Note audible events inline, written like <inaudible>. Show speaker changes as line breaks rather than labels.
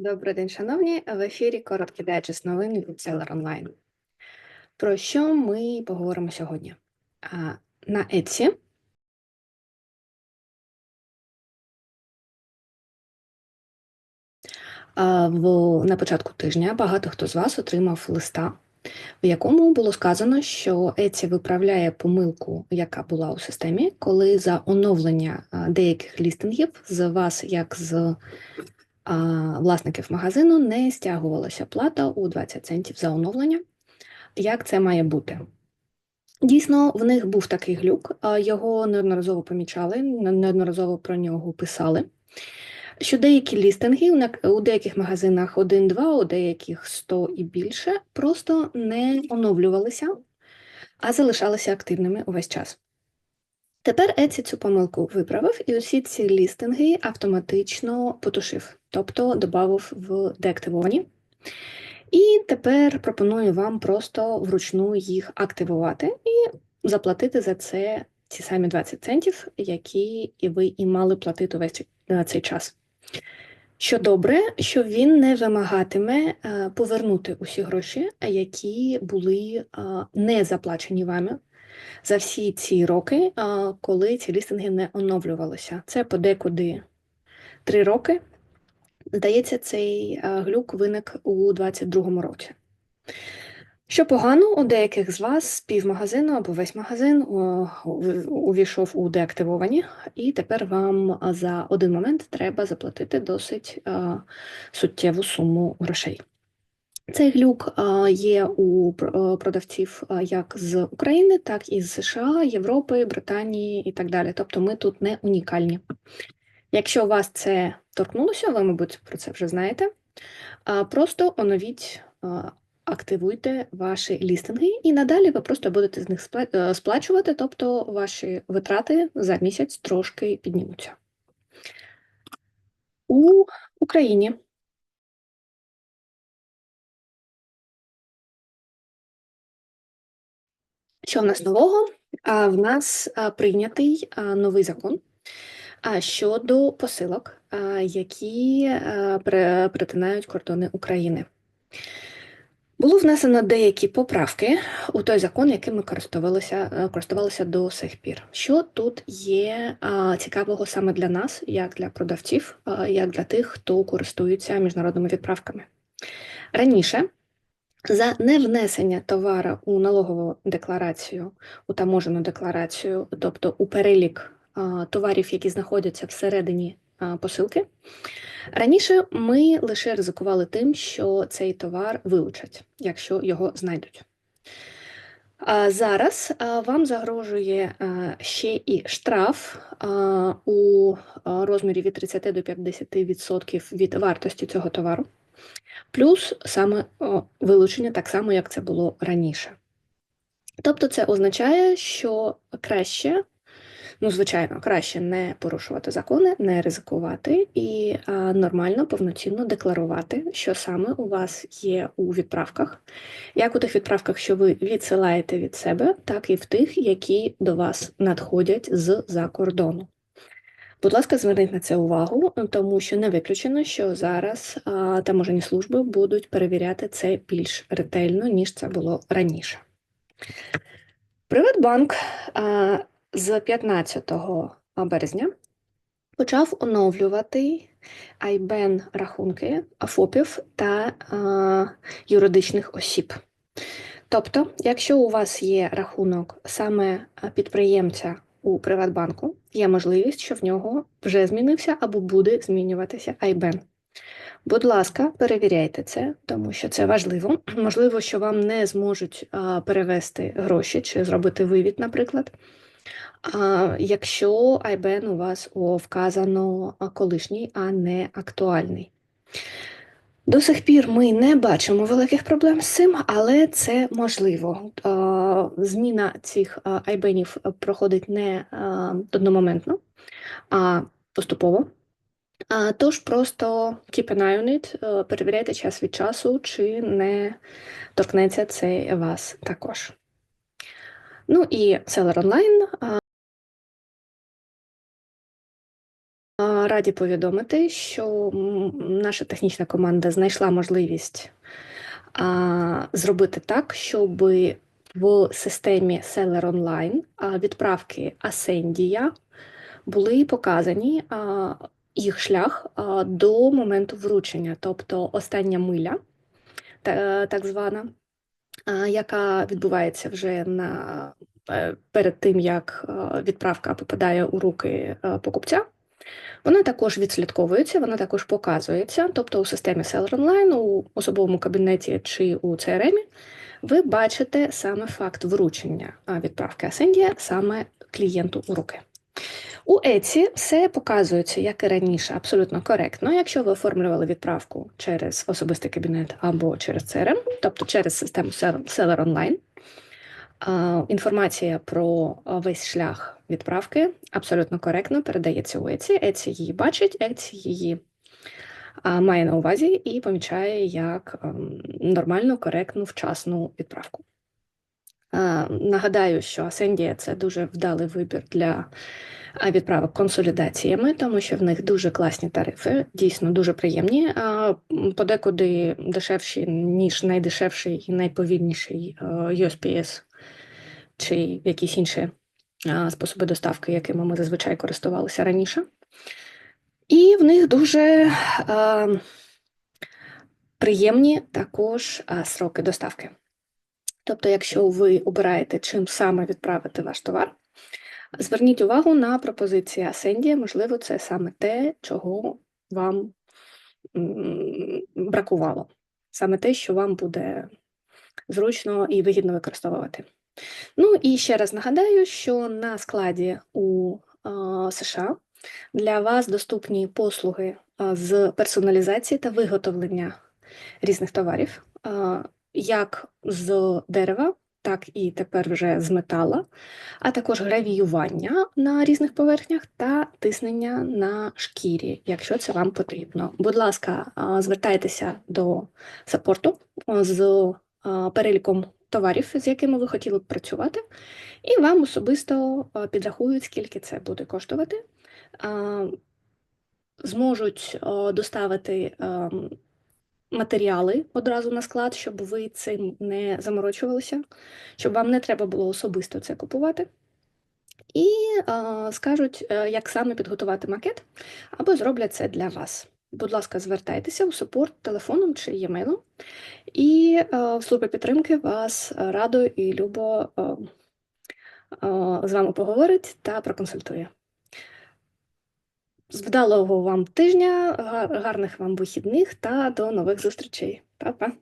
Добрий день, шановні. В ефірі короткий дайджест новин від Seller Online. Про що ми поговоримо сьогодні? На Etsy на початку тижня багато хто з вас отримав листа, в якому було сказано, що Etsy виправляє помилку, яка була у системі, коли за оновлення деяких лістингів з вас, як з власників магазину не стягувалася плата у 20 центів за оновлення. Як це має бути? Дійсно, в них був такий глюк, його неодноразово помічали, неодноразово про нього писали. Що деякі лістинги у деяких магазинах 1-2, у деяких 100 і більше, просто не оновлювалися, а залишалися активними увесь час. Тепер Etsy цю помилку виправив і усі ці лістинги автоматично потушив, тобто додав в деактивовані. І тепер пропоную вам просто вручну їх активувати і заплатити за це ті самі 20 центів, які ви і мали платити весь цей- час. Що добре, що він не вимагатиме е, повернути усі гроші, які були е, не заплачені вами за всі ці роки, коли ці лістинги не оновлювалися. Це подекуди три роки. Здається, цей глюк виник у 22-му році. Що погано, у деяких з вас півмагазину або весь магазин увійшов у деактивовані, і тепер вам за один момент треба заплатити досить суттєву суму грошей. Цей глюк є у е, продавців як з України, так і з США, Європи, Британії і так далі. Тобто ми тут не унікальні. Якщо вас це торкнулося, ви, мабуть, про це вже знаєте. Просто оновіть, активуйте ваші лістинги, і надалі ви просто будете з них е, сплачувати, тобто ваші витрати за місяць трошки піднімуться. У Україні Що в нас нового? В нас прийнятий новий закон щодо посилок, які перетинають кордони України. Було внесено деякі поправки у той закон, яким ми користувалися, е, користувалися до сих пір. Що тут є цікавого саме для нас, як для продавців, як для тих, хто користується міжнародними відправками? Раніше за невнесення товара у налогову декларацію, у таможену декларацію, тобто у перелік товарів, які знаходяться всередині посилки, раніше ми лише ризикували тим, що цей товар вилучать, якщо його знайдуть. А зараз вам загрожує ще і штраф у розмірі від 30 до 50% від вартості цього товару. Плюс саме вилучення так само, як це було раніше. Тобто це означає, що краще, ну, звичайно, краще не порушувати закони, не ризикувати і а, нормально, повноцінно декларувати, що саме у вас є у відправках, як у тих відправках, що ви відсилаєте від себе, так і в тих, які до вас надходять з-за кордону. Будь ласка, зверніть на це увагу, тому що не виключено, що зараз а, таможені служби будуть перевіряти це більш ретельно, ніж це було раніше. Приватбанк а, з 15 березня почав оновлювати IBAN рахунки ФОПів та а, юридичних осіб. Тобто, якщо у вас є рахунок саме підприємця у Приватбанку, є можливість, що в нього вже змінився або буде змінюватися IBAN. Будь ласка, перевіряйте це, тому що це важливо. <clears throat> Можливо, що вам не зможуть перевести гроші чи зробити вивід, наприклад. А, якщо IBAN у вас вказано колишній, а не актуальний. До сих пір ми не бачимо великих проблем з цим, але це можливо. Зміна цих айбенів проходить не одномоментно, а поступово. Тож просто keep an eye on it, перевіряйте час від часу, чи не торкнеться це вас також. Ну і Seller Online. Раді повідомити, що наша технічна команда знайшла можливість зробити так, щоб в системі Seller Online відправки Ascendia були показані їх шлях до моменту вручення, тобто остання миля, та- так звана, яка відбувається вже на, е, перед тим, як е, відправка попадає у руки е, покупця. Вона також відслідковується, вона також показується, тобто у системі Seller Online, у особовому кабінеті чи у CRM ви бачите саме факт вручення відправки Ascendia саме клієнту у руки. У Etsy все показується, як і раніше, абсолютно коректно. Якщо ви оформлювали відправку через особистий кабінет або через CRM, тобто через систему Seller Online, інформація про весь шлях відправки абсолютно коректно передається у Etsy. Etsy її бачить, Etsy її має на увазі і помічає як ем, нормальну, коректну, вчасну відправку. Нагадаю, що Ascendia – це дуже вдалий вибір для відправок консолідаціями, тому що в них дуже класні тарифи, дійсно дуже приємні, подекуди дешевші, ніж найдешевший і найповільніший е, USPS чи якісь інші способи доставки, якими ми зазвичай користувалися раніше. І в них дуже а, приємні також сроки доставки. Тобто, якщо ви обираєте, чим саме відправити ваш товар, зверніть увагу на пропозиції Ascendia. Можливо, це саме те, чого вам бракувало. Саме те, що вам буде зручно і вигідно використовувати. Ну і ще раз нагадаю, що на складі у США для вас доступні послуги з персоналізації та виготовлення різних товарів, як з дерева, так і тепер вже з метала, а також гравіювання на різних поверхнях та тиснення на шкірі, якщо це вам потрібно. Будь ласка, звертайтеся до саппорту з переліком товарів, з якими ви хотіли б працювати, і вам особисто підрахують, скільки це буде коштувати. Зможуть доставити ем, матеріали одразу на склад, щоб ви цим не заморочувалися, щоб вам не треба було особисто це купувати. І а, скажуть, е, як саме підготувати макет, або зроблять це для вас. Будь ласка, звертайтеся у супорт телефоном чи e-mailом, і е, в службі підтримки вас е, радо і любо е, е, з вами поговорить та проконсультує. З вдалого вам тижня, гарних вам вихідних та до нових зустрічей. Па-па!